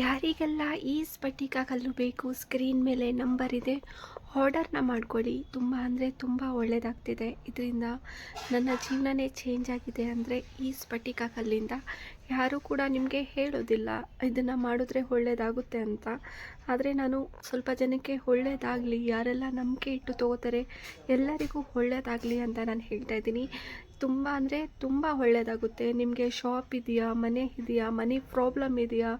ಯಾರಿಗೆಲ್ಲ ಈ ಸ್ಫಟಿಕ ಕಲ್ಲು ಬೇಕು ಸ್ಕ್ರೀನ್ ಮೇಲೆ ನಂಬರ್ ಇದೆ ಆರ್ಡರ್ನ ಮಾಡ್ಕೊಳ್ಳಿ. ತುಂಬ ಅಂದರೆ ತುಂಬ ಒಳ್ಳೆಯದಾಗ್ತಿದೆ ಇದರಿಂದ ನನ್ನ ಜೀವನನೇ ಚೇಂಜ್ ಆಗಿದೆ ಅಂದರೆ ಈ ಸ್ಫಟಿಕ ಕಲ್ಲಿಂದ ಯಾರೂ ಕೂಡ ನಿಮಗೆ ಹೇಳೋದಿಲ್ಲ. ಇದನ್ನು ಮಾಡಿದ್ರೆ ಒಳ್ಳೆಯದಾಗುತ್ತೆ ಅಂತ. ಆದರೆ ನಾನು ಸ್ವಲ್ಪ ಜನಕ್ಕೆ ಒಳ್ಳೆಯದಾಗಲಿ ಯಾರೆಲ್ಲ ನಂಬಿಕೆ ಇಟ್ಟು ತಗೋತಾರೆ ಎಲ್ಲರಿಗೂ ಒಳ್ಳೆಯದಾಗಲಿ ಅಂತ ನಾನು ಹೇಳ್ತಾ ಇದ್ದೀನಿ. ತುಂಬ ಅಂದರೆ ತುಂಬ ಒಳ್ಳೆಯದಾಗುತ್ತೆ ನಿಮಗೆ ಶಾಪ್ ಇದೆಯಾ, ಮನೆ ಇದೆಯಾ, ಮನಿ ಪ್ರಾಬ್ಲಮ್ ಇದೆಯಾ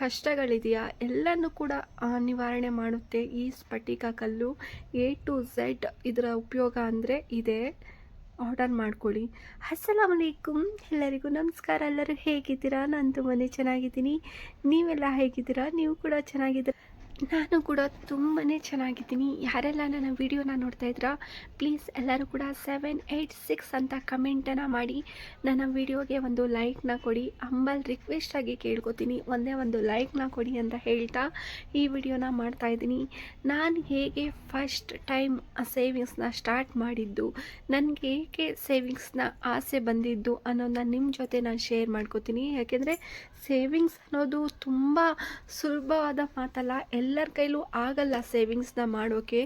ಕಷ್ಟಗಳಿದೆಯಾ, ಎಲ್ಲನೂ ಕೂಡ ನಿವಾರಣೆ ಮಾಡುತ್ತೆ ಈ ಸ್ಫಟಿಕ ಕಲ್ಲು. ಎ ಟು ಝೆಡ್ ಇದರ ಉಪಯೋಗ ಅಂದರೆ ಇದೆ. ಆರ್ಡರ್ ಮಾಡ್ಕೊಳ್ಳಿ. ಅಸ್ಸಲಾಮ್ ಅಲೈಕುಮ್ ಎಲ್ಲರಿಗೂ ನಮಸ್ಕಾರ. ಎಲ್ಲರೂ ಹೇಗಿದ್ದೀರಾ? ನಾನು ತುಂಬಾ ಚೆನ್ನಾಗಿದ್ದೀನಿ. ನೀವೆಲ್ಲ ಹೇಗಿದ್ದೀರಾ? ನೀವು ಕೂಡ ಚೆನ್ನಾಗಿದ್ದೀರಾ? ನಾನು ಕೂಡ ತುಂಬಾ ಚೆನ್ನಾಗಿದ್ದೀನಿ. ಯಾರೆಲ್ಲ ನನ್ನ ವಿಡಿಯೋನ ನೋಡ್ತಾ ಇದ್ದೀರಾ ಪ್ಲೀಸ್ ಎಲ್ಲರೂ ಕೂಡ ಸೆವೆನ್ ಏಯ್ಟ್ ಸಿಕ್ಸ್ ಅಂತ ಕಮೆಂಟನ್ನು ಮಾಡಿ. ನನ್ನ ವಿಡಿಯೋಗೆ ಒಂದು ಲೈಕ್ನ ಕೊಡಿ. ಅಂಬಲ್ ರಿಕ್ವೆಸ್ಟಾಗಿ ಕೇಳ್ಕೊತೀನಿ. ಒಂದೇ ಒಂದು ಲೈಕ್ನ ಕೊಡಿ ಅಂತ ಹೇಳ್ತಾ ಈ ವಿಡಿಯೋನ ಮಾಡ್ತಾ ಇದ್ದೀನಿ. ನಾನು ಹೇಗೆ ಫಸ್ಟ್ ಟೈಮ್ ಸೇವಿಂಗ್ಸ್ನ ಸ್ಟಾರ್ಟ್ ಮಾಡಿದ್ದು, ನನಗೆ ಏಕೆ ಸೇವಿಂಗ್ಸ್ನ ಆಸೆ ಬಂದಿದ್ದು ಅನ್ನೋದನ್ನ ನಿಮ್ಮ ಜೊತೆ ನಾನು ಶೇರ್ ಮಾಡ್ಕೋತೀನಿ. ಯಾಕೆಂದರೆ ಸೇವಿಂಗ್ಸ್ ಅನ್ನೋದು ತುಂಬ ಸುಲಭವಾದ ಮಾತಲ್ಲ ಎಲ್ಲರ ಕೈಲೂ ಆಗಲ್ಲ ಸೇವಿಂಗ್ಸ್ನ ಮಾಡೋಕ್ಕೆ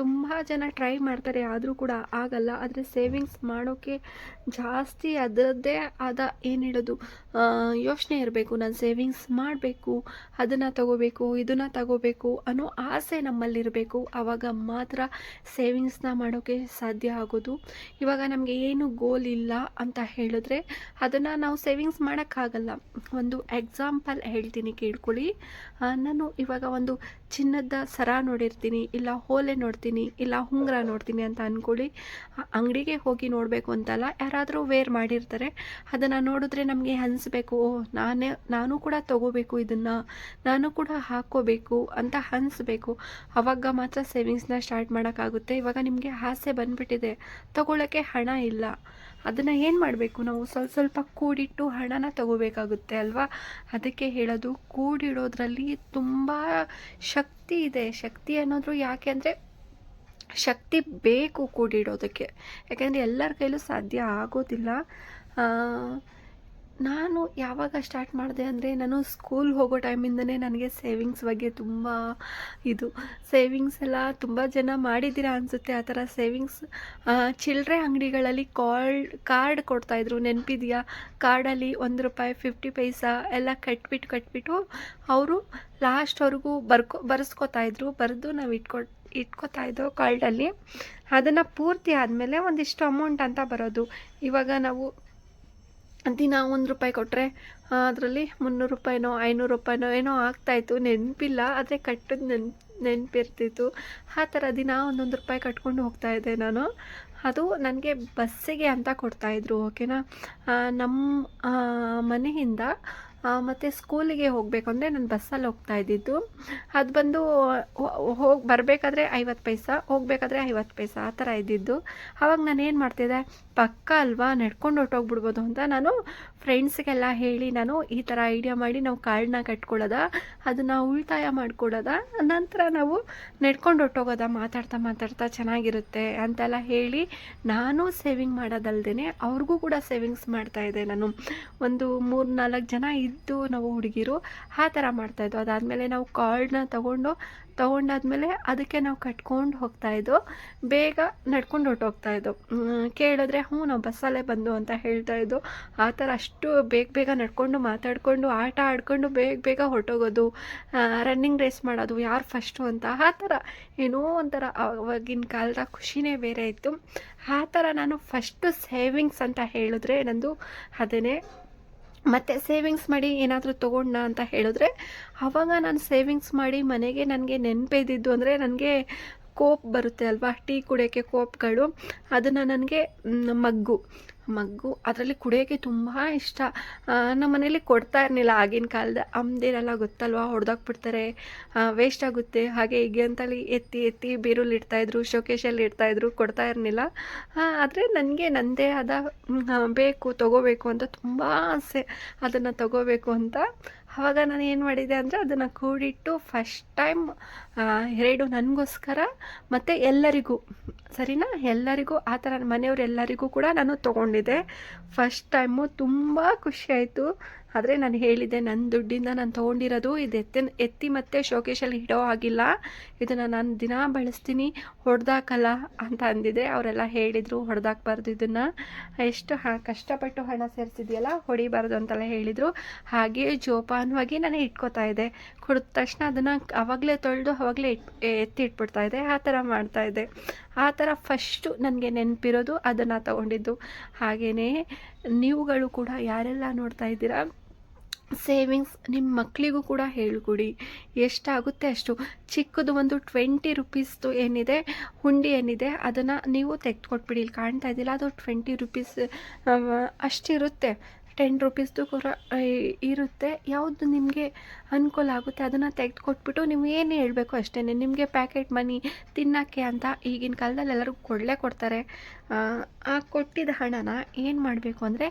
ತುಂಬ ಜನ ಟ್ರೈ ಮಾಡ್ತಾರೆ, ಆದರೂ ಕೂಡ ಆಗಲ್ಲ. ಆದರೆ ಸೇವಿಂಗ್ಸ್ ಮಾಡೋಕ್ಕೆ ಜಾಸ್ತಿ ಅದರದ್ದೇ ಆದ ಏನು ಹೇಳೋದು? ಯೋಚನೆ ಇರಬೇಕು. ನಾನು ಸೇವಿಂಗ್ಸ್ ಮಾಡಬೇಕು, ಅದನ್ನು ತಗೋಬೇಕು, ಇದನ್ನು ತಗೋಬೇಕು ಅನ್ನೋ ಆಸೆ ನಮ್ಮಲ್ಲಿರಬೇಕು. ಆವಾಗ ಮಾತ್ರ ಸೇವಿಂಗ್ಸ್ನ ಮಾಡೋಕ್ಕೆ ಸಾಧ್ಯ ಆಗೋದು. ಇವಾಗ ನಮಗೆ ಏನು ಗೋಲ್ ಇಲ್ಲ ಅಂತ ಹೇಳಿದ್ರೆ ಅದನ್ನು ನಾವು ಸೇವಿಂಗ್ಸ್ ಮಾಡೋಕ್ಕಾಗಲ್ಲ. ಒಂದು ಎಕ್ಸಾಂಪಲ್ ಹೇಳ್ತೀನಿ, ಕೇಳ್ಕೊಳ್ಳಿ. ನಾನು ಇವಾಗ ಒಂದು ಚಿನ್ನದ ಸರ ನೋಡಿರ್ತೀನಿ, ಇಲ್ಲ ಹೋಲೆ ನೋಡ್ತೀನಿ. ಇಲ್ಲ ಉಂಗುರ ನೋಡ್ತೀನಿ ಅಂತ ಅಂದ್ಕೊಳ್ಳಿ ಅಂಗಡಿಗೆ ಹೋಗಿ ನೋಡಬೇಕು ಅಂತಲ್ಲ, ಯಾರಾದರೂ ವೇರ್ ಮಾಡಿರ್ತಾರೆ. ಅದನ್ನು ನೋಡಿದ್ರೆ ನಮಗೆ ಅನಿಸ್ಬೇಕು ನಾನೇ, ನಾನು ಕೂಡ ತಗೋಬೇಕು ಇದನ್ನು, ನಾನು ಕೂಡ ಹಾಕ್ಕೋಬೇಕು ಅಂತ ಅನಿಸ್ಬೇಕು. ಅವಾಗ ಮಾತ್ರ ಸೇವಿಂಗ್ಸ್ನ ಸ್ಟಾರ್ಟ್ ಮಾಡೋಕ್ಕಾಗುತ್ತೆ. ಇವಾಗ ನಿಮಗೆ ಆಸೆ ಬಂದುಬಿಟ್ಟಿದೆ ತಗೊಳ್ಳೋಕ್ಕೆ ಹಣ ಇಲ್ಲ. ಅದನ್ನು ಏನು ಮಾಡಬೇಕು ನಾವು? ಸ್ವಲ್ಪ ಸ್ವಲ್ಪ ಕೂಡಿಟ್ಟು ಹಣನ ತಗೋಬೇಕಾಗುತ್ತೆ ಅಲ್ವಾ? ಅದಕ್ಕೆ ಹೇಳೋದು, ಕೂಡಿಡೋದ್ರಲ್ಲಿ ತುಂಬ ಶಕ್ತಿ ಇದೆ. ಶಕ್ತಿ ಅನ್ನೋದು ಯಾಕೆ ಅಂದರೆ ಶಕ್ತಿ ಬೇಕು ಕೂಡಿಡೋದಕ್ಕೆ. ಯಾಕೆಂದರೆ ಎಲ್ಲರ ಕೈಲೂ ಸಾಧ್ಯ ಆಗೋದಿಲ್ಲ. ನಾನು ಯಾವಾಗ ಸ್ಟಾರ್ಟ್ ಮಾಡಿದೆ ಅಂದರೆ ನಾನು ಸ್ಕೂಲ್ ಹೋಗೋ ಟೈಮಿಂದನೇ ನನಗೆ ಸೇವಿಂಗ್ಸ್ ಬಗ್ಗೆ ತುಂಬ ಇದು. ಸೇವಿಂಗ್ಸ್ ಎಲ್ಲ ತುಂಬ ಜನ ಮಾಡಿದ್ದೀರಾ ಅನಿಸುತ್ತೆ. ಆ ಥರ ಸೇವಿಂಗ್ಸ್ ಚಿಲ್ಲರೆ ಅಂಗಡಿಗಳಲ್ಲಿ ಕಾಲ್ ಕಾರ್ಡ್ ಕೊಡ್ತಾಯಿದ್ರು ನೆನಪಿದೆಯಾ? ಕಾರ್ಡಲ್ಲಿ ಒಂದು ರೂಪಾಯಿ ಫಿಫ್ಟಿ ಪೈಸಾ ಎಲ್ಲ ಕಟ್ಬಿಟ್ಟು ಕಟ್ಬಿಟ್ಟು ಅವರು ಲಾಸ್ಟ್ವರೆಗೂ ಬರ್ಕೊ, ಬರ್ಸ್ಕೊತಾ ಇದ್ರು. ಬರೆದು ನಾವು ಇಟ್ಕೊ ಇಟ್ಕೋತಾ ಇದ್ದೋ ಕಾರ್ಡಲ್ಲಿ ಅದನ್ನು ಪೂರ್ತಿ ಆದಮೇಲೆ ಒಂದಿಷ್ಟು ಅಮೌಂಟ್ ಅಂತ ಬರೋದು. ಇವಾಗ ನಾವು ದಿನ ಒಂದು ರೂಪಾಯಿ ಕೊಟ್ಟರೆ ಅದರಲ್ಲಿ ಮುನ್ನೂರು ರೂಪಾಯಿನೋ, ಐನೂರು ರೂಪಾಯಿನೋ ಏನೋ ಆಗ್ತಾಯಿತ್ತು ನೆನಪಿಲ್ಲ, ಆದರೆ ಕಟ್ಟಿದ ನೆನ್, ನೆನಪಿರ್ತಿತ್ತು. ಆ ಥರ ದಿನ ಒಂದೊಂದು ರೂಪಾಯಿ ಕಟ್ಕೊಂಡು ಹೋಗ್ತಾ ಇದ್ದೆ ನಾನು. ಅದು ನನಗೆ ಬಸ್ಸಿಗೆ ಅಂತ ಕೊಡ್ತಾಯಿದ್ರು ಓಕೆನಾ ನಮ್ಮ ಮನೆಯಿಂದ ಮತ್ತು ಸ್ಕೂಲಿಗೆ ಹೋಗಬೇಕು ಅಂದರೆ ನಾನು ಬಸ್ಸಲ್ಲಿ ಹೋಗ್ತಾ ಇದ್ದಿದ್ದು. ಅದು ಬಂದು ಹೋಗಿ, ಬರಬೇಕಾದ್ರೆ ಐವತ್ತು ಪೈಸಾ, ಹೋಗಬೇಕಾದ್ರೆ ಐವತ್ತು ಪೈಸಾ, ಆ ಥರ ಇದ್ದಿದ್ದು. ಆವಾಗ ನಾನು ಏನು ಮಾಡ್ತಿದ್ದೆ, ಪಕ್ಕ ಅಲ್ವಾ, ನಡ್ಕೊಂಡು ಹೊರ್ಟೋಗ್ಬಿಡ್ಬೋದು ಅಂತ ನಾನು ಫ್ರೆಂಡ್ಸ್ಗೆಲ್ಲ ಹೇಳಿ ನಾನು ಈ ಥರ ಐಡಿಯಾ ಮಾಡಿ ನಾವು ಕಾರ್ಡ್ನ ಕಟ್ಕೊಳ್ಳೋದ, ಅದನ್ನು ಉಳಿತಾಯ ಮಾಡ್ಕೊಳ್ಳೋದ, ನಂತರ ನಾವು ನಡ್ಕೊಂಡು ಹೊರ್ಟೋಗೋದ, ಮಾತಾಡ್ತಾ ಮಾತಾಡ್ತಾ ಚೆನ್ನಾಗಿರುತ್ತೆ ಅಂತೆಲ್ಲ ಹೇಳಿ ನಾನು ಸೇವಿಂಗ್ ಮಾಡೋದಲ್ದೇ ಅವ್ರಿಗೂ ಕೂಡ ಸೇವಿಂಗ್ಸ್ ಮಾಡ್ತಾಯಿದ್ದೆ ನಾನು. ಒಂದು ಮೂರು ನಾಲ್ಕು ಜನ ಇದ್ದು ನಾವು ಹುಡುಗಿರು ಆ ಥರ ಮಾಡ್ತಾಯಿದ್ದು ಅದಾದಮೇಲೆ ನಾವು ಕಾರ್ಡ್ನ ತಗೊಂಡು, ತೊಗೊಂಡಾದ್ಮೇಲೆ ಅದಕ್ಕೆ ನಾವು ಕಟ್ಕೊಂಡು ಹೋಗ್ತಾಯಿದ್ದು ಬೇಗ ನಡ್ಕೊಂಡು ಹೊರ್ಟೋಗ್ತಾ ಇದ್ದೋ ಕೇಳಿದ್ರೆ ಹ್ಞೂ, ನಾವು ಬಸ್ಸಲ್ಲೇ ಬಂದು ಅಂತ ಹೇಳ್ತಾ ಇದ್ದು ಆ ಥರ ಅಷ್ಟು ಬೇಗ ಬೇಗ ನಡ್ಕೊಂಡು ಮಾತಾಡಿಕೊಂಡು, ಆಟ ಆಡ್ಕೊಂಡು ಬೇಗ ಬೇಗ ಹೊರಟೋಗೋದು ರನ್ನಿಂಗ್ ರೇಸ್ ಮಾಡೋದು, ಯಾರು ಫಸ್ಟು ಅಂತ, ಆ ಥರ ಏನೋ ಒಂಥರ ಅವಾಗಿನ ಕಾಲದ ಖುಷಿನೇ ಬೇರೆ ಇತ್ತು. ಆ ಥರ ನಾನು ಫಸ್ಟು ಸೇವಿಂಗ್ಸ್ ಅಂತ ಹೇಳಿದ್ರೆ ನಂದು ಅದೇ ಮತ್ತು ಸೇವಿಂಗ್ಸ್ ಮಾಡಿ ಏನಾದರೂ ತೊಗೊಂಡ ಅಂತ ಹೇಳಿದ್ರೆ ಆವಾಗ ನಾನು ಸೇವಿಂಗ್ಸ್ ಮಾಡಿ ಮನೆಗೆ ನನಗೆ ನೆನಪಿದ್ದಿದ್ದು ಅಂದರೆ ನನಗೆ ಕೋಪ್ ಬರುತ್ತೆ ಅಲ್ವಾ? ಟೀ ಕುಡಿಯೋಕ್ಕೆ ಕೋಪ್ಗಳು. ಅದನ್ನು ನನಗೆ ಮಗ್ಗು. ಮಗ್ಗು ಅದರಲ್ಲಿ ಕುಡಿಯೋಕ್ಕೆ ತುಂಬ ಇಷ್ಟ. ನಮ್ಮ ಮನೇಲಿ ಕೊಡ್ತಾ ಇರಲಿಲ್ಲ ಆಗಿನ ಕಾಲದ ಅಮ್ದೇನೆಲ್ಲ ಗೊತ್ತಲ್ವಾ? ಹೊಡೆದಾಕ್ಬಿಡ್ತಾರೆ. ವೇಸ್ಟ್ ಆಗುತ್ತೆ. ಹಾಗೆ ಹೀಗೆ ಅಂತಲ್ಲಿ ಎತ್ತಿ ಎತ್ತಿ ಬೀರುಲ್ಲಿ ಇಡ್ತಾಯಿದ್ರು ಶೋಕೇಶಲ್ಲಿ ಇಡ್ತಾಯಿದ್ರು ಕೊಡ್ತಾ ಇರಲಿಲ್ಲ. ಆದರೆ ನನಗೆ ನನ್ನದೇ ಆದ ಬೇಕು, ತಗೋಬೇಕು ಅಂತ ತುಂಬ ಆಸೆ. ಅದನ್ನು ತಗೋಬೇಕು ಅಂತ ಆವಾಗ ನಾನು ಏನು ಮಾಡಿದೆ ಅಂದರೆ ಅದನ್ನು ಕೂಡಿಟ್ಟು ಫಸ್ಟ್ ಟೈಮ್ ಎರಡು ನನಗೋಸ್ಕರ ಮತ್ತು ಎಲ್ಲರಿಗೂ, ಸರಿನಾ? ಎಲ್ಲರಿಗೂ, ಆ ಥರ ಮನೆಯವರೆಲ್ಲರಿಗೂ ಕೂಡ ನಾನು ತೊಗೊಂಡಿದ್ದೆ. ಫಸ್ಟ್ ಟೈಮು ತುಂಬ ಖುಷಿಯಾಯಿತು ಆದರೆ ನಾನು ಹೇಳಿದ್ದೆ ನನ್ನ ದುಡ್ಡಿಂದ ನಾನು ತೊಗೊಂಡಿರೋದು ಇದು ಎತ್ತಿ ಎತ್ತಿ ಮತ್ತೆ ಶೋಕೇಶಲ್ಲಿ ಇಡೋ ಆಗಿಲ್ಲ ಇದನ್ನು ನಾನು ದಿನ ಬಳಸ್ತೀನಿ, ಹೊಡೆದಾಕಲ್ಲ ಅಂತ ಅಂದಿದ್ದೆ ಅವರೆಲ್ಲ ಹೇಳಿದರು, ಹೊಡೆದಾಕ್ಬಾರ್ದು ಇದನ್ನು. ಎಷ್ಟು ಹ, ಕಷ್ಟಪಟ್ಟು ಹಣ ಸೇರಿಸಿದೆಯಲ್ಲ, ಹೊಡಿಬಾರ್ದು ಅಂತೆಲ್ಲ ಹೇಳಿದರು. ಹಾಗೆ ಜೋಪಾನವಾಗಿ ನಾನು ಇಟ್ಕೋತಾ ಇದ್ದೆ. ಕುಡಿದ ತಕ್ಷಣ ಅದನ್ನು ಅವಾಗಲೇ ತೊಳೆದು ಅವಾಗಲೇ ಇಟ್ ಎತ್ತಿ ಇಟ್ಬಿಡ್ತಾ ಇದ್ದೆ. ಆ ಥರ ಮಾಡ್ತಾಯಿದ್ದೆ ಆ ಥರ ಫಸ್ಟು ನನಗೆ ನೆನಪಿರೋದು ಅದನ್ನು ತಗೊಂಡಿದ್ದು. ಹಾಗೆಯೇ ನೀವುಗಳು ಕೂಡ ಯಾರೆಲ್ಲ ನೋಡ್ತಾ ಇದ್ದೀರಾ ಸೇವಿಂಗ್ಸ್ ನಿಮ್ಮ ಮಕ್ಕಳಿಗೂ ಕೂಡ ಹೇಳ್ಕೊಡಿ. ಎಷ್ಟಾಗುತ್ತೆ ಅಷ್ಟು? ಚಿಕ್ಕದು ಒಂದು ಟ್ವೆಂಟಿ ರುಪೀಸ್ದು ಏನಿದೆ? ಹುಂಡಿ ಏನಿದೆ? ಅದನ್ನು ನೀವು ತೆಗೆದುಕೊಟ್ಬಿಡಿ. ಇಲ್ಲಿ ಕಾಣ್ತಾ ಇದ್ದಿಲ್ಲ, ಅದು ಟ್ವೆಂಟಿ ರುಪೀಸ್ ಅಷ್ಟಿರುತ್ತೆ. ಟೆನ್ ರುಪೀಸ್ದು ಕೂಡ ಇರುತ್ತೆ. ಯಾವುದು ನಿಮಗೆ ಅನುಕೂಲ ಆಗುತ್ತೆ ಅದನ್ನು ತೆಗೆದುಕೊಟ್ಬಿಟ್ಟು ನೀವು ಏನು ಹೇಳಬೇಕು ಅಷ್ಟೇ ನಿಮಗೆ ಪ್ಯಾಕೆಟ್ ಮನಿ ತಿನ್ನೋಕ್ಕೆ ಅಂತ ಈಗಿನ ಕಾಲದಲ್ಲಿ ಎಲ್ಲರಿಗೂ ಕೊಡಲೇ ಕೊಡ್ತಾರೆ. ಆ ಕೊಟ್ಟಿದ್ದ ಹಣನ ಏನು ಮಾಡಬೇಕು ಅಂದರೆ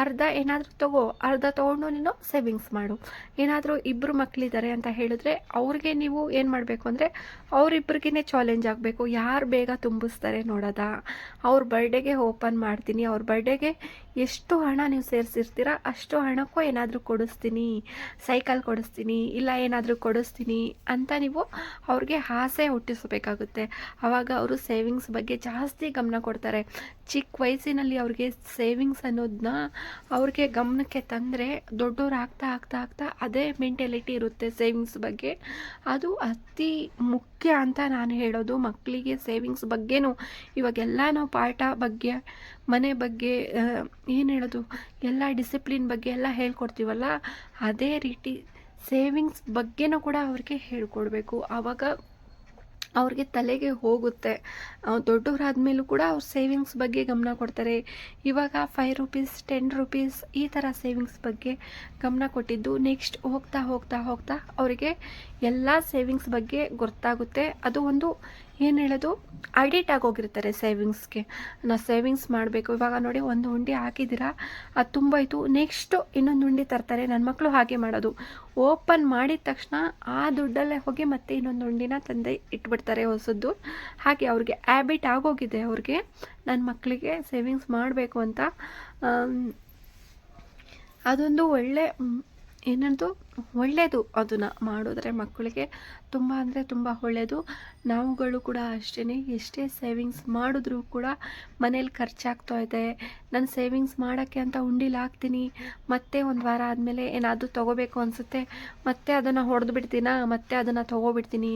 ಅರ್ಧ ಏನಾದರೂ ತಗೋ, ಅರ್ಧ ತೊಗೊಂಡು ನೀನು ಸೇವಿಂಗ್ಸ್ ಮಾಡು. ಏನಾದರೂ ಇಬ್ಬರು ಮಕ್ಕಳಿದ್ದಾರೆ ಅಂತ ಹೇಳಿದ್ರೆ ಅವ್ರಿಗೆ ನೀವು ಏನು ಮಾಡಬೇಕು ಅಂದರೆ ಅವರಿಬ್ಬರಿಗೇ ಚಾಲೆಂಜ್ ಆಗಬೇಕು. ಯಾರು ಬೇಗ ತುಂಬಿಸ್ತಾರೆ ನೋಡೋದ. ಅವ್ರ ಬರ್ಡೇಗೆ ಓಪನ್ ಮಾಡ್ತೀನಿ. ಅವ್ರ ಬರ್ಡೇಗೆ ಎಷ್ಟು ಹಣ ನೀವು ಸೇರಿಸಿರ್ತೀರ ಅಷ್ಟು ಹಣಕ್ಕೂ ಏನಾದರೂ ಕೊಡಿಸ್ತೀನಿ. ಸೈಕಲ್ ಕೊಡಿಸ್ತೀನಿ. ಇಲ್ಲ ಏನಾದರೂ ಕೊಡಿಸ್ತೀನಿ ಅಂತ ನೀವು ಅವ್ರಿಗೆ ಆಸೆ ಹುಟ್ಟಿಸಬೇಕಾಗುತ್ತೆ. ಆವಾಗ ಅವರು ಸೇವಿಂಗ್ಸ್ ಬಗ್ಗೆ ಜಾಸ್ತಿ ಗಮನ ಕೊಡ್ತಾರೆ. ಚಿಕ್ಕ ವಯಸ್ಸಿನಲ್ಲಿ ಅವ್ರಿಗೆ ಸೇವಿಂಗ್ಸ್ ಅನ್ನೋದನ್ನ ಅವ್ರಿಗೆ ಗಮನಕ್ಕೆ ತಂದರೆ ದೊಡ್ಡವ್ರು ಆಗ್ತಾ ಆಗ್ತಾ ಆಗ್ತಾ ಅದೇ ಮೆಂಟಾಲಿಟಿ ಇರುತ್ತೆ ಸೇವಿಂಗ್ಸ್ ಬಗ್ಗೆ. ಅದು ಅತಿ ಮುಖ್ಯ ಅಂತ ನಾನು ಹೇಳೋದು. ಮಕ್ಕಳಿಗೆ ಸೇವಿಂಗ್ಸ್ ಬಗ್ಗೆನೂ ಇವಾಗೆಲ್ಲ ನಾವು ಪಾಠ ಬಗ್ಗೆ, ಮನೆ ಬಗ್ಗೆ ಏನು ಹೇಳೋದು? ಎಲ್ಲ ಡಿಸಿಪ್ಲಿನ್ ಬಗ್ಗೆ ಎಲ್ಲ ಹೇಳ್ಕೊಡ್ತೀವಲ್ಲ, ಅದೇ ರೀತಿ ಸೇವಿಂಗ್ಸ್ ಬಗ್ಗೆನೂ ಕೂಡ ಅವ್ರಿಗೆ ಹೇಳ್ಕೊಡ್ಬೇಕು. ಆವಾಗ ಅವ್ರಿಗೆ ತಲೆಗೆ ಹೋಗುತ್ತೆ. ದೊಡ್ಡವರಾದ ಮೇಲೂ ಕೂಡ ಅವ್ರು ಸೇವಿಂಗ್ಸ್ ಬಗ್ಗೆ ಗಮನ ಕೊಡ್ತಾರೆ. ಇವಾಗ ಫೈವ್ ರುಪೀಸ್ ಟೆನ್ ರುಪೀಸ್ ಈ ಥರ ಸೇವಿಂಗ್ಸ್ ಬಗ್ಗೆ ಗಮನ ಕೊಟ್ಟಿದ್ದು ನೆಕ್ಸ್ಟ್ ಹೋಗ್ತಾ ಹೋಗ್ತಾ ಹೋಗ್ತಾ ಅವರಿಗೆ ಎಲ್ಲ ಸೇವಿಂಗ್ಸ್ ಬಗ್ಗೆ ಗೊತ್ತಾಗುತ್ತೆ. ಅದು ಒಂದು ಏನು ಹೇಳೋದು? ಅಡಿಟ್ ಆಗೋಗಿರ್ತಾರೆ ಸೇವಿಂಗ್ಸ್ಗೆ ನಾ ಸೇವಿಂಗ್ಸ್ ಮಾಡಬೇಕು. ಇವಾಗ ನೋಡಿ ಒಂದು ಉಂಡೆ ಹಾಕಿದ್ದೀರಾ? ಅದು ತುಂಬ ಇತ್ತು ನೆಕ್ಸ್ಟು ಇನ್ನೊಂದು ಉಂಡೆ ತರ್ತಾರೆ. ನನ್ನ ಮಕ್ಕಳು ಹಾಗೆ ಮಾಡೋದು. ಓಪನ್ ಮಾಡಿದ ತಕ್ಷಣ ಆ ದುಡ್ಡಲ್ಲೇ ಹೋಗಿ ಮತ್ತೆ ಇನ್ನೊಂದು ಉಂಡಿನ ತಂದೆ ಇಟ್ಬಿಡ್ತಾರೆ ಹೊಸದ್ದು. ಹಾಗೆ ಅವ್ರಿಗೆ ಹ್ಯಾಬಿಟ್ ಆಗೋಗಿದೆ ಅವ್ರಿಗೆ. ನನ್ನ ಮಕ್ಕಳಿಗೆ ಸೇವಿಂಗ್ಸ್ ಮಾಡಬೇಕು ಅಂತ. ಅದೊಂದು ಒಳ್ಳೆ ಏನಂತೂ ಒಳ್ಳೆಯದು ಅದನ್ನು ಮಾಡಿದ್ರೆ ಮಕ್ಕಳಿಗೆ ತುಂಬ ಅಂದರೆ ತುಂಬ ಒಳ್ಳೆಯದು ನಾವುಗಳು ಕೂಡ ಅಷ್ಟೇ ಎಷ್ಟೇ ಸೇವಿಂಗ್ಸ್ ಮಾಡಿದ್ರೂ ಕೂಡ ಮನೇಲಿ ಖರ್ಚಾಗ್ತಾ ಇದೆ. ನಾನು ಸೇವಿಂಗ್ಸ್ ಮಾಡೋಕ್ಕೆ ಅಂತ ಉಂಡಿಲಿ ಹಾಕ್ತೀನಿ. ಮತ್ತೆ ಒಂದು ವಾರ ಆದಮೇಲೆ ಏನಾದರೂ ತೊಗೋಬೇಕು ಅನಿಸುತ್ತೆ. ಮತ್ತೆ ಅದನ್ನು ಹೊಡೆದು ಬಿಡ್ತೀನಾ? ಮತ್ತೆ ಅದನ್ನು ತೊಗೋಬಿಡ್ತೀನಿ.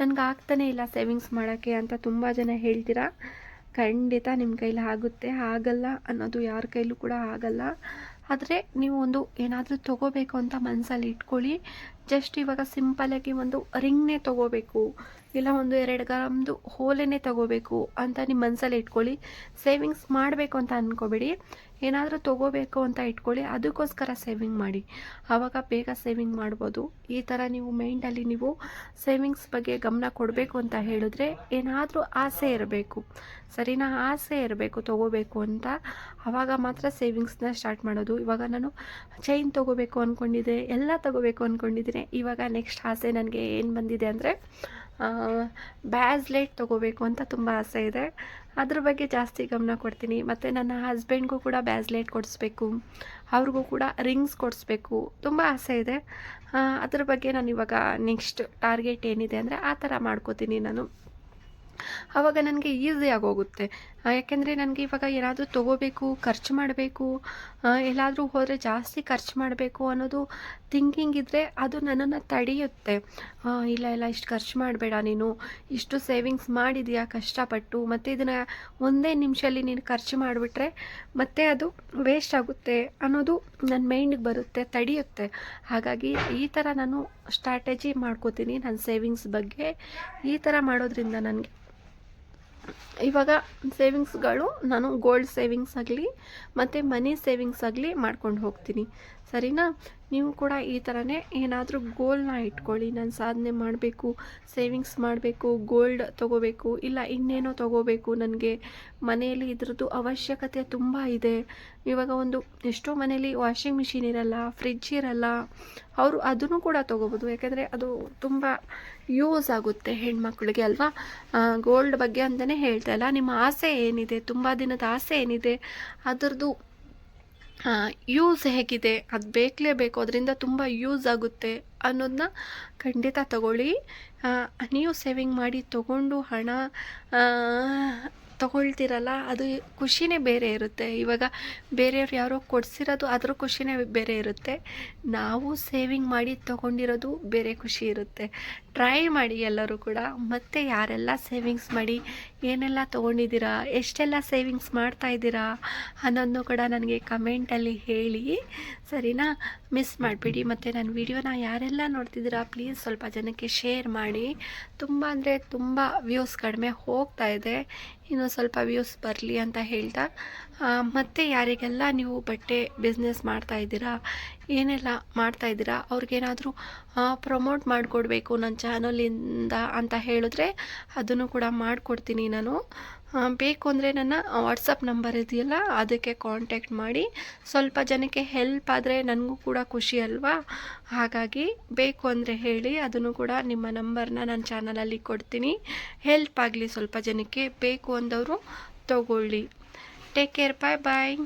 ನನಗೆ ಆಗ್ತಾನೇ ಇಲ್ಲ ಸೇವಿಂಗ್ಸ್ ಮಾಡೋಕ್ಕೆ ಅಂತ ತುಂಬ ಜನ ಹೇಳ್ತೀರಾ? ಖಂಡಿತ ನಿಮ್ಮ ಕೈಲಿ ಆಗುತ್ತೆ. ಆಗಲ್ಲ ಅನ್ನೋದು ಯಾರ ಕೈಲೂ ಕೂಡ ಆಗಲ್ಲ. ಆದರೆ ನೀವು ಒಂದು ಏನಾದರೂ ತೊಗೋಬೇಕು ಅಂತ ಮನಸ್ಸಲ್ಲಿ ಇಟ್ಕೊಳ್ಳಿ. ಜಸ್ಟ್ ಇವಾಗ ಸಿಂಪಲಾಗಿ ಒಂದು ರಿಂಗ್ನೇ ತೊಗೋಬೇಕು. ಇಲ್ಲ ಒಂದು ಎರಡು ಗ್ರಾಮ್ದು ಹೋಲೆನೇ ತೊಗೋಬೇಕು ಅಂತ ನಿಮ್ಮ ಮನಸ್ಸಲ್ಲಿ ಇಟ್ಕೊಳ್ಳಿ. ಸೇವಿಂಗ್ಸ್ ಮಾಡಬೇಕು ಅಂತ ಅಂದ್ಕೋಬೇಡಿ ಏನಾದರೂ ತೊಗೋಬೇಕು ಅಂತ ಇಟ್ಕೊಳ್ಳಿ. ಅದಕ್ಕೋಸ್ಕರ ಸೇವಿಂಗ್ ಮಾಡಿ. ಆವಾಗ ಬೇಗ ಸೇವಿಂಗ್ ಮಾಡ್ಬೋದು. ಈ ಥರ ನೀವು ಮೈಂಡಲ್ಲಿ ನೀವು ಸೇವಿಂಗ್ಸ್ ಬಗ್ಗೆ ಗಮನ ಕೊಡಬೇಕು ಅಂತ ಹೇಳಿದ್ರೆ ಏನಾದರೂ ಆಸೆ ಇರಬೇಕು. ಸರಿನಾ ಆಸೆ ಇರಬೇಕು ತೊಗೋಬೇಕು ಅಂತ. ಆವಾಗ ಮಾತ್ರ ಸೇವಿಂಗ್ಸ್ನ ಸ್ಟಾರ್ಟ್ ಮಾಡೋದು. ಇವಾಗ ನಾನು ಚೈನ್ ತೊಗೋಬೇಕು ಅಂದ್ಕೊಂಡಿದ್ದೆ ಎಲ್ಲ ತೊಗೋಬೇಕು ಅಂದ್ಕೊಂಡಿದ್ದೀನಿ ಇವಾಗ ನೆಕ್ಸ್ಟ್ ಆಸೆ ನನಗೆ ಏನು ಬಂದಿದೆ ಅಂದರೆ ಬ್ಯಾಸ್ಲೆಟ್ ತೊಗೋಬೇಕು ಅಂತ ತುಂಬ ಆಸೆ ಇದೆ. ಅದ್ರ ಬಗ್ಗೆ ಜಾಸ್ತಿ ಗಮನ ಕೊಡ್ತೀನಿ. ಮತ್ತು ನನ್ನ ಹಸ್ಬೆಂಡ್ಗೂ ಕೂಡ ಬ್ಯಾಸ್ಲೆಟ್ ಕೊಡಿಸ್ಬೇಕು. ಅವ್ರಿಗೂ ಕೂಡ ರಿಂಗ್ಸ್ ಕೊಡಿಸ್ಬೇಕು. ತುಂಬ ಆಸೆ ಇದೆ. ಅದ್ರ ಬಗ್ಗೆ ನಾನು ಇವಾಗ ನೆಕ್ಸ್ಟ್ ಟಾರ್ಗೆಟ್ ಏನಿದೆ ಅಂದರೆ ಆ ಥರ ಮಾಡ್ಕೋತೀನಿ ನಾನು. ಆವಾಗ ನನಗೆ ಈಸಿ ಆಗೋಗುತ್ತೆ ಯಾಕೆಂದರೆ ನನಗೆ ಇವಾಗ ಏನಾದರೂ ತೊಗೋಬೇಕು, ಖರ್ಚು ಮಾಡಬೇಕು ಎಲ್ಲಾದರೂ ಹೋದರೆ ಜಾಸ್ತಿ ಖರ್ಚು ಮಾಡಬೇಕು ಅನ್ನೋದು ಥಿಂಕಿಂಗ್ ಇದ್ದರೆ ಅದು ನನ್ನನ್ನು ತಡೆಯುತ್ತೆ. ಇಲ್ಲ ಇಲ್ಲ, ಇಷ್ಟು ಖರ್ಚು ಮಾಡಬೇಡ ನೀನು. ಇಷ್ಟು ಸೇವಿಂಗ್ಸ್ ಮಾಡಿದೀಯಾ, ಕಷ್ಟಪಟ್ಟು. ಮತ್ತು ಇದನ್ನು ಒಂದೇ ನಿಮಿಷಲ್ಲಿ ನೀನು ಖರ್ಚು ಮಾಡಿಬಿಟ್ರೆ ಮತ್ತೆ ಅದು ವೇಸ್ಟ್ ಆಗುತ್ತೆ ಅನ್ನೋದು ನನ್ನ ಮೈಂಡಿಗೆ ಬರುತ್ತೆ, ತಡೆಯುತ್ತೆ. ಹಾಗಾಗಿ ಈ ಥರ ನಾನು ಸ್ಟ್ರಾಟಜಿ ಮಾಡ್ಕೋತೀನಿ ನನ್ನ ಸೇವಿಂಗ್ಸ್ ಬಗ್ಗೆ. ಈ ಥರ ಮಾಡೋದ್ರಿಂದ ನನಗೆ. ಇವಾಗ ಸೇವಿಂಗ್ಸ್ಗಳು ನಾನು ಗೋಲ್ಡ್ ಸೇವಿಂಗ್ಸ್ ಆಗಲಿ, ಮತ್ತು ಮನಿ ಸೇವಿಂಗ್ಸ್ ಆಗಲಿ ಮಾಡ್ಕೊಂಡು ಹೋಗ್ತೀನಿ. ಸರಿನಾ? ನೀವು ಕೂಡ ಈ ಥರನೇ ಏನಾದರೂ ಗೋಲ್ನ ಇಟ್ಕೊಳ್ಳಿ. ನಾನು ಸಾಧನೆ ಮಾಡಬೇಕು ಸೇವಿಂಗ್ಸ್ ಮಾಡಬೇಕು ಗೋಲ್ಡ್ ತೊಗೋಬೇಕು, ಇಲ್ಲ ಇನ್ನೇನೋ ತೊಗೋಬೇಕು. ನನಗೆ ಮನೆಯಲ್ಲಿ ಇದ್ರದ್ದು ಅವಶ್ಯಕತೆ ತುಂಬ ಇದೆ. ಇವಾಗ ಒಂದು ಎಷ್ಟೋ ಮನೆಯಲ್ಲಿ ವಾಷಿಂಗ್ ಮಿಷಿನ್ ಇರಲ್ಲ ಫ್ರಿಜ್ ಇರಲ್ಲ, ಅವರು ಅದನ್ನು ಕೂಡ ತೊಗೋಬೋದು. ಯಾಕೆಂದರೆ ಅದು ತುಂಬ ಯೂಸ್ ಆಗುತ್ತೆ ಹೆಣ್ಮಕ್ಳಿಗೆ ಅಲ್ವಾ? ಗೋಲ್ಡ್ ಬಗ್ಗೆ ಅಂತಲೇ ಹೇಳ್ತಾ ಇಲ್ಲ. ನಿಮ್ಮ ಆಸೆ ಏನಿದೆ? ತುಂಬ ದಿನದ ಆಸೆ ಏನಿದೆ? ಅದರದ್ದು ಯೂಸ್ ಹೇಗಿದೆ? ಅದು ಬೇಕಲೇಬೇಕು ಅದರಿಂದ ತುಂಬ ಯೂಸ್ ಆಗುತ್ತೆ ಅನ್ನೋದನ್ನ ಖಂಡಿತ ತಗೊಳ್ಳಿ. ನೀವು ಸೇವಿಂಗ್ ಮಾಡಿ ತಗೊಂಡು ಹಣ ತಗೊಳ್ತೀರಲ್ಲ, ಅದು ಖುಷಿನೇ ಬೇರೆ ಇರುತ್ತೆ. ಇವಾಗ ಬೇರೆಯವ್ರು ಯಾರೋ ಕೊಡಿಸಿರೋದು ಅದ್ರ ಖುಷಿನೇ ಬೇರೆ ಇರುತ್ತೆ. ನಾವು ಸೇವಿಂಗ್ ಮಾಡಿ ತಗೊಂಡಿರೋದು ಬೇರೆ ಖುಷಿ ಇರುತ್ತೆ. ಟ್ರೈ ಮಾಡಿ ಎಲ್ಲರೂ ಕೂಡ. ಮತ್ತು ಯಾರೆಲ್ಲ ಸೇವಿಂಗ್ಸ್ ಮಾಡಿ ಏನೆಲ್ಲ ತೊಗೊಂಡಿದ್ದೀರಾ? ಎಷ್ಟೆಲ್ಲ ಸೇವಿಂಗ್ಸ್ ಮಾಡ್ತಾ ಇದ್ದೀರಾ? ಅನ್ನೋದನ್ನು ಕೂಡ ನನಗೆ ಕಮೆಂಟಲ್ಲಿ ಹೇಳಿ. ಸರಿನಾ? ಮಿಸ್ ಮಾಡಿಬಿಡಿ. ಮತ್ತು ನನ್ನ ವಿಡಿಯೋನ ಯಾರೆಲ್ಲ ನೋಡ್ತಿದ್ದೀರಾ ಪ್ಲೀಸ್ ಸ್ವಲ್ಪ ಜನಕ್ಕೆ ಶೇರ್ ಮಾಡಿ. ತುಂಬ ಅಂದರೆ ತುಂಬ ವ್ಯೂಸ್ ಕಡಿಮೆ ಹೋಗ್ತಾ ಇದೆ. ಇನ್ನೂ ಸ್ವಲ್ಪ ವ್ಯೂಸ್ ಬರಲಿ ಅಂತ ಹೇಳ್ತಾ ಮತ್ತೆ ಯಾರಿಗೆಲ್ಲ ನೀವು ಬಟ್ಟೆ ಬಿಸ್ನೆಸ್ ಮಾಡ್ತಾ ಇದ್ದೀರಾ, ಏನೆಲ್ಲ ಮಾಡ್ತಾ ಇದ್ದೀರಾ, ಅವ್ರಿಗೇನಾದರೂ ಪ್ರಮೋಟ್ ಮಾಡಿಕೊಡ್ಬೇಕು ನನ್ನ ಚಾನಲಿಂದ ಅಂತ ಹೇಳಿದ್ರೆ ಅದನ್ನು ಕೂಡ ಮಾಡಿಕೊಡ್ತೀನಿ ನಾನು. ಬೇಕು ಅಂದರೆ ನನ್ನ ವಾಟ್ಸಪ್ ನಂಬರ್ ಇದೆಯಲ್ಲ, ಅದಕ್ಕೆ ಕಾಂಟ್ಯಾಕ್ಟ್ ಮಾಡಿ. ಸ್ವಲ್ಪ ಜನಕ್ಕೆ ಹೆಲ್ಪ್ ಆದರೆ ನನಗೂ ಕೂಡ ಖುಷಿ ಅಲ್ವಾ? ಹಾಗಾಗಿ ಬೇಕು ಅಂದರೆ ಹೇಳಿ, ಅದನ್ನು ಕೂಡ ನಿಮ್ಮ ನಂಬರ್ನ ನನ್ನ ಚಾನಲಲ್ಲಿ ಕೊಡ್ತೀನಿ. ಹೆಲ್ಪ್ ಆಗಲಿ ಸ್ವಲ್ಪ ಜನಕ್ಕೆ, ಬೇಕು ಅಂದವರು ತಗೊಳ್ಳಿ. Take care. Bye bye.